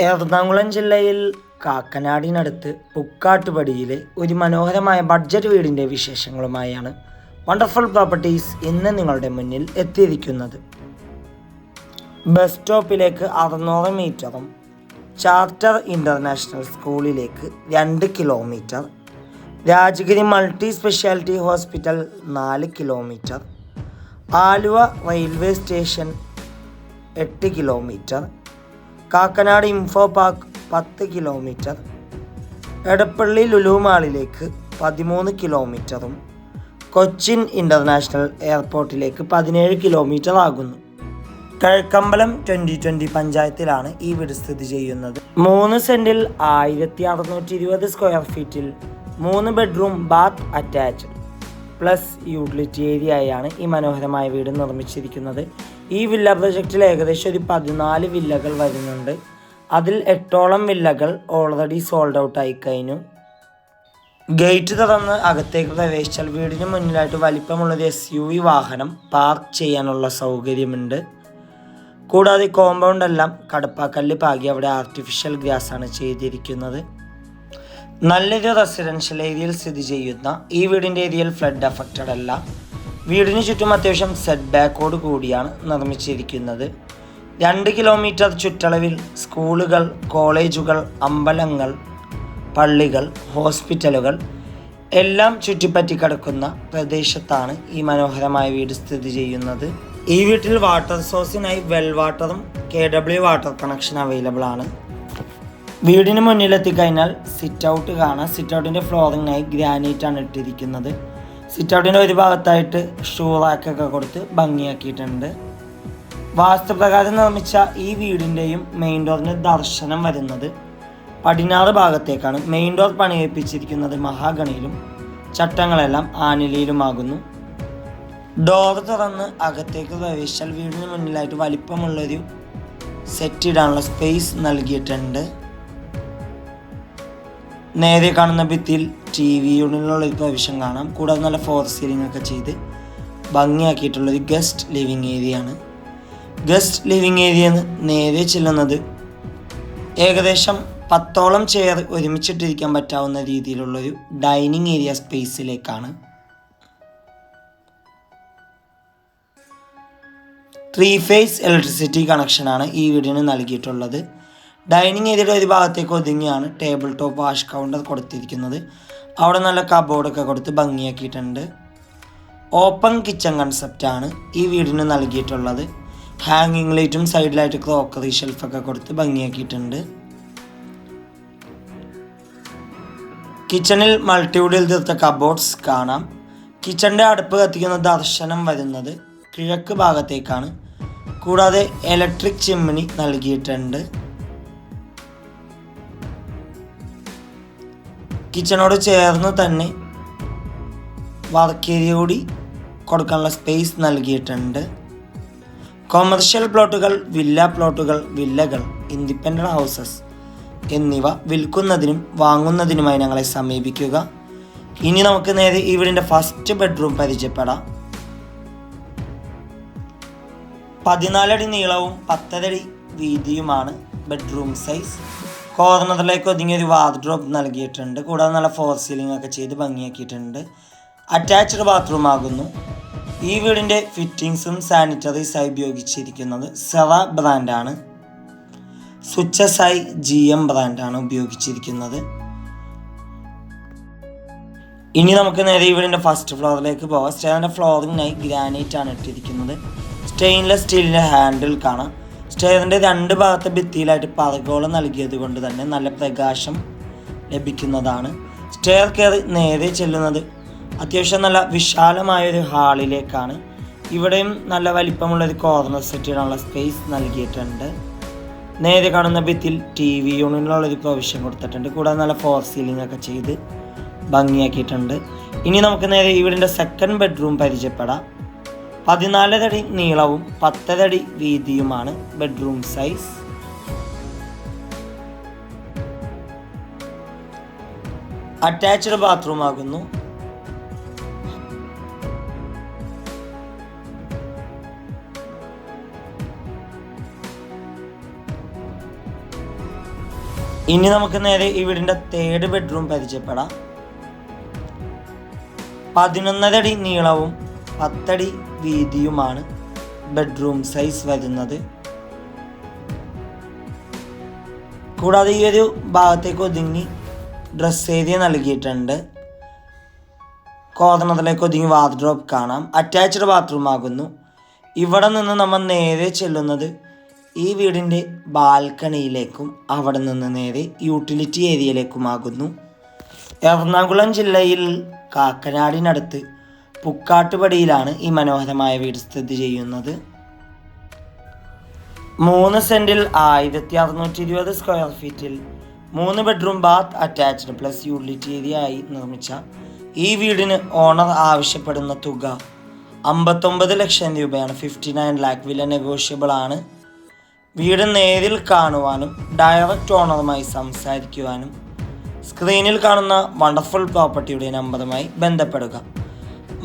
എറണാകുളം ജില്ലയിൽ കാക്കനാടിനടുത്ത് പുക്കാട്ടുപടിയിലെ ഒരു മനോഹരമായ ബഡ്ജറ്റ് വീടിന്റെ വിശേഷങ്ങളുമായാണ് വണ്ടർഫുൾ പ്രോപ്പർട്ടീസ് ഇന്ന് നിങ്ങളുടെ മുന്നിൽ എത്തിയിരിക്കുന്നത്. ബസ് സ്റ്റോപ്പിലേക്ക് അറുന്നൂറ് മീറ്ററും ചാർട്ടർ ഇന്റർനാഷണൽ സ്കൂളിലേക്ക് രണ്ട് kilometre Rajagiri multi speciality hospital നാല് കിലോമീറ്റർ ആലുവ റെയിൽവേ സ്റ്റേഷൻ എട്ട് കിലോമീറ്റർ കാക്കനാട് ഇൻഫോ പാർക്ക് പത്ത് കിലോമീറ്റർ എടപ്പള്ളി ലുലുമാളിലേക്ക് പതിമൂന്ന് കിലോമീറ്ററും കൊച്ചിൻ ഇന്റർനാഷണൽ എയർപോർട്ടിലേക്ക് പതിനേഴ് കിലോമീറ്റർ ആകുന്നു. കഴക്കമ്പലം ട്വന്റി ട്വന്റി പഞ്ചായത്തിലാണ് ഈ വീട് സ്ഥിതി ചെയ്യുന്നത്. മൂന്ന് സെന്റിൽ ആയിരത്തി അറുന്നൂറ്റി ഇരുപത് സ്ക്വയർ ഫീറ്റിൽ മൂന്ന് bedroom bath attached plus utility ഏരിയയാണ് ഈ മനോഹരമായ വീട് നിർമ്മിച്ചിരിക്കുന്നത്. ഈ വില്ല പ്രൊജക്റ്റിൽ ഏകദേശം ഒരു പതിനാല് വില്ലകൾ വരുന്നുണ്ട്. അതിൽ എട്ടോളം വില്ലകൾ ഓൾറെഡി സോൾഡ് ഔട്ട് ആയി കഴിഞ്ഞു. ഗേറ്റ് തുറന്ന് അകത്തേക്ക് പ്രവേശിച്ചാൽ വീടിന് മുന്നിലായിട്ട് വലിപ്പമുള്ളൊരു എസ് യു വി വാഹനം പാർക്ക് ചെയ്യാനുള്ള സൗകര്യമുണ്ട്. കൂടാതെ കോമ്പൗണ്ട് എല്ലാം കടപ്പാക്കല്ല് പാകി അവിടെ ആർട്ടിഫിഷ്യൽ ഗ്യാസ് ആണ് ചെയ്തിരിക്കുന്നത്. നല്ലൊരു റെസിഡൻഷ്യൽ ഏരിയയിൽ സ്ഥിതി ചെയ്യുന്ന ഈ വീടിന്റെ ഏരിയയിൽ ഫ്ലഡ് അഫക്റ്റഡ് അല്ല. വീടിന് ചുറ്റും അത്യാവശ്യം സെറ്റ് ബാക്കോട് കൂടിയാണ് നിർമ്മിച്ചിരിക്കുന്നത്. രണ്ട് കിലോമീറ്റർ ചുറ്റളവിൽ സ്കൂളുകൾ കോളേജുകൾ അമ്പലങ്ങൾ പള്ളികൾ ഹോസ്പിറ്റലുകൾ എല്ലാം ചുറ്റിപ്പറ്റി കിടക്കുന്ന പ്രദേശത്താണ് ഈ മനോഹരമായ വീട് സ്ഥിതി ചെയ്യുന്നത്. ഈ വീട്ടിൽ വാട്ടർ സോഴ്സിനായി വെൽ വാട്ടറും K W water connection available ആണ്. വീടിന് മുന്നിലെത്തിക്കഴിഞ്ഞാൽ സിറ്റ് ഔട്ട് കാണാം. സിറ്റ് ഔട്ടിന്റെ ഫ്ലോറിങ്ങിനായി ഗ്രാനൈറ്റ് ആണ് ഇട്ടിരിക്കുന്നത്. സിറ്റ് ഔട്ടിന്റെ ഒരു ഭാഗത്തായിട്ട് ഷൂ റാക്കൊക്കെ കൊടുത്ത് ഭംഗിയാക്കിയിട്ടുണ്ട്. വാസ്തുപ്രകാരം നിർമ്മിച്ച ഈ വീടിന്റെയും മെയിൻ ഡോറിന് ദർശനം വരുന്നത് പടിഞ്ഞാറ് ഭാഗത്തേക്കാണ്. മെയിൻ ഡോർ പണിയിപ്പിച്ചിരിക്കുന്നത് മഹാഗണിയിലും ചട്ടങ്ങളെല്ലാം ആനിലയിലുമാകുന്നു. ഡോർ തുറന്ന് അകത്തേക്ക് പ്രവേശിച്ചാൽ വീടിന് മുന്നിലായിട്ട് വലിപ്പമുള്ളൊരു സെറ്റ് ഇടാനുള്ള സ്പേസ് നൽകിയിട്ടുണ്ട്. നേരെ കാണുന്ന ഭിത്തിയിൽ ടി വി യൂണിലുള്ള ഒരു കാണാം. കൂടാതെ നല്ല ഫോർ സീലിംഗ് ഒക്കെ ചെയ്ത് ഭംഗിയാക്കിയിട്ടുള്ളൊരു ഗസ്റ്റ് ലിവിങ് ഏരിയ ആണ്. ഗസ്റ്റ് ലിവിങ് ഏരിയ നേരെ ചെല്ലുന്നത് ഏകദേശം പത്തോളം ചെയർ ഒരുമിച്ചിട്ടിരിക്കാൻ പറ്റാവുന്ന രീതിയിലുള്ളൊരു ഡൈനിങ് ഏരിയ സ്പേസിലേക്കാണ് ത്രീ ഫേസ് ഇലക്ട്രിസിറ്റി കണക്ഷനാണ് ഈ വീടിന് നൽകിയിട്ടുള്ളത്. ഡൈനിങ് ഏരിയയുടെ ഒരു ഭാഗത്തേക്ക് ഒതുങ്ങിയാണ് ടേബിൾ ടോപ്പ് വാഷ് കൗണ്ടർ കൊടുത്തിരിക്കുന്നത്. അവിടെ നല്ല കബോർഡൊക്കെ കൊടുത്ത് ഭംഗിയാക്കിയിട്ടുണ്ട്. ഓപ്പൺ കിച്ചൺ കൺസെപ്റ്റാണ് ഈ വീടിന് നൽകിയിട്ടുള്ളത്. ഹാങ്ങിങ് ലൈറ്റും സൈഡിലായിട്ട് ക്രോക്കറി ഷെൽഫൊക്കെ കൊടുത്ത് ഭംഗിയാക്കിയിട്ടുണ്ട്. കിച്ചണിൽ മൾട്ടിവുഡിൽ തീർത്ത കബോർഡ്സ് കാണാം. കിച്ചണിന്റെ അടുപ്പ് കത്തിക്കുന്ന ദർശനം വരുന്നത് കിഴക്ക് ഭാഗത്തേക്കാണ്. കൂടാതെ ഇലക്ട്രിക് ചിമ്മിനി നൽകിയിട്ടുണ്ട്. കിച്ചണോട് ചേർന്ന് തന്നെ വർക്ക് ഏരിയ കൂടി കൊടുക്കാനുള്ള സ്പേസ് നൽകിയിട്ടുണ്ട്. കൊമേർഷ്യൽ പ്ലോട്ടുകൾ വില്ല പ്ലോട്ടുകൾ വില്ലകൾ ഇൻഡിപെൻഡന്റ് ഹൗസസ് എന്നിവ വിൽക്കുന്നതിനും വാങ്ങുന്നതിനുമായി ഞങ്ങളെ സമീപിക്കുക. ഇനി നമുക്ക് നേരെ ഈ വീടിന്റെ ഫസ്റ്റ് ബെഡ്റൂം പരിചയപ്പെടാം. പതിനാലടി നീളവും പത്തരടി വീതിയുമാണ് ബെഡ്റൂം സൈസ് കോർണറിലേക്ക് ഒതുങ്ങിയ ഒരു വാർഡ്രോബ് നൽകിയിട്ടുണ്ട്. കൂടാതെ നല്ല ഫോർ സീലിംഗ് ഒക്കെ ചെയ്ത് ഭംഗിയാക്കിയിട്ടുണ്ട്. അറ്റാച്ച്ഡ് ബാത്റൂം ആകുന്നു ഈ വീടിന്റെ ഫിറ്റിങ്സും സാനിറ്ററീസായി ഉപയോഗിച്ചിരിക്കുന്നത് സെറ ബ്രാൻഡാണ് സ്വിച്ചസായി ജി എം ബ്രാൻഡാണ് ഉപയോഗിച്ചിരിക്കുന്നത്. ഇനി നമുക്ക് നേരെ ഈ വീടിന്റെ ഫസ്റ്റ് ഫ്ലോറിലേക്ക് പോകാം. സ്റ്റേറിന്റെ ഫ്ലോറിങ്ങിനായി ഗ്രാനൈറ്റ് ആണ് ഇട്ടിരിക്കുന്നത്. സ്റ്റെയിൻലെസ് സ്റ്റീലിന്റെ ഹാൻഡിൽ കാണാം. സ്റ്റെയറിന്റെ രണ്ട് ഭാഗത്തെ ഭിത്തിയിലായിട്ട് പറകോളം നൽകിയത് കൊണ്ട് തന്നെ നല്ല പ്രകാശം ലഭിക്കുന്നതാണ്. സ്റ്റെയർ കയറി നേരെ ചെല്ലുന്നത് അത്യാവശ്യം നല്ല വിശാലമായൊരു ഹാളിലേക്കാണ്. ഇവിടെയും നല്ല വലിപ്പമുള്ള ഒരു കോർണർ സെറ്റ് സ്പേസ് നൽകിയിട്ടുണ്ട്. നേരെ കാണുന്ന ഭിത്തിയിൽ ടി വി യൂണിനുള്ള ഒരു പ്രൊവിഷൻ കൊടുത്തിട്ടുണ്ട്. കൂടാതെ നല്ല ഫോർ സീലിംഗ് ഒക്കെ ചെയ്ത് ഭംഗിയാക്കിയിട്ടുണ്ട്. ഇനി നമുക്ക് നേരെ ഈ സെക്കൻഡ് ബെഡ്റൂം പരിചയപ്പെടാം. പതിനാലരടി നീളവും പത്തരടി വീതിയുമാണ് ബെഡ്റൂം സൈസ് അറ്റാച്ച്ഡ് ബാത്റൂം ആകുന്നു. ഇനി നമുക്ക് നേരെ ഈ വീടിന്റെ തേർഡ് ബെഡ്റൂം പരിചയപ്പെടാം പതിനൊന്നരടി നീളവും പത്തടി വീതിയുമാണ് ബെഡ്റൂം സൈസ് വരുന്നത്. കൂടാതെ ഈ ഒരു ഭാഗത്തേക്ക് ഒതുങ്ങി ഡ്രസ് ഏരിയ നൽകിയിട്ടുണ്ട്. കോർണറിലേക്ക് ഒതുങ്ങി വാർഡ്രോബ് കാണാം. അറ്റാച്ച്ഡ് ബാത്റൂം ആകുന്നു. ഇവിടെ നിന്ന് നമ്മൾ നേരെ ചെല്ലുന്നത് ഈ വീടിന്റെ ബാൽക്കണിയിലേക്കും അവിടെ നിന്ന് നേരെ യൂട്ടിലിറ്റി ഏരിയയിലേക്കുമാകുന്നു എറണാകുളം ജില്ലയിൽ കാക്കനാടിനടുത്ത് പുക്കാട്ടുപടിയിലാണ് ഈ മനോഹരമായ വീട് സ്ഥിതി ചെയ്യുന്നത്. മൂന്ന് സെന്റിൽ ആയിരത്തി അറുന്നൂറ്റി ഇരുപത് സ്ക്വയർ ഫീറ്റിൽ മൂന്ന് bedroom bath attached plus utility area ആയി നിർമ്മിച്ച ഈ വീടിന് ഓണർ ആവശ്യപ്പെടുന്ന തുക അമ്പത്തൊമ്പത് ലക്ഷം രൂപയാണ്. ഫിഫ്റ്റി നയൻ ലാക്ക് വില നെഗോഷ്യബിൾ ആണ്. വീട് നേരിൽ കാണുവാനും ഡയറക്റ്റ് ഓണറുമായി സംസാരിക്കുവാനും സ്ക്രീനിൽ കാണുന്ന വണ്ടർഫുൾ പ്രോപ്പർട്ടിയുടെ നമ്പറുമായി ബന്ധപ്പെടുക.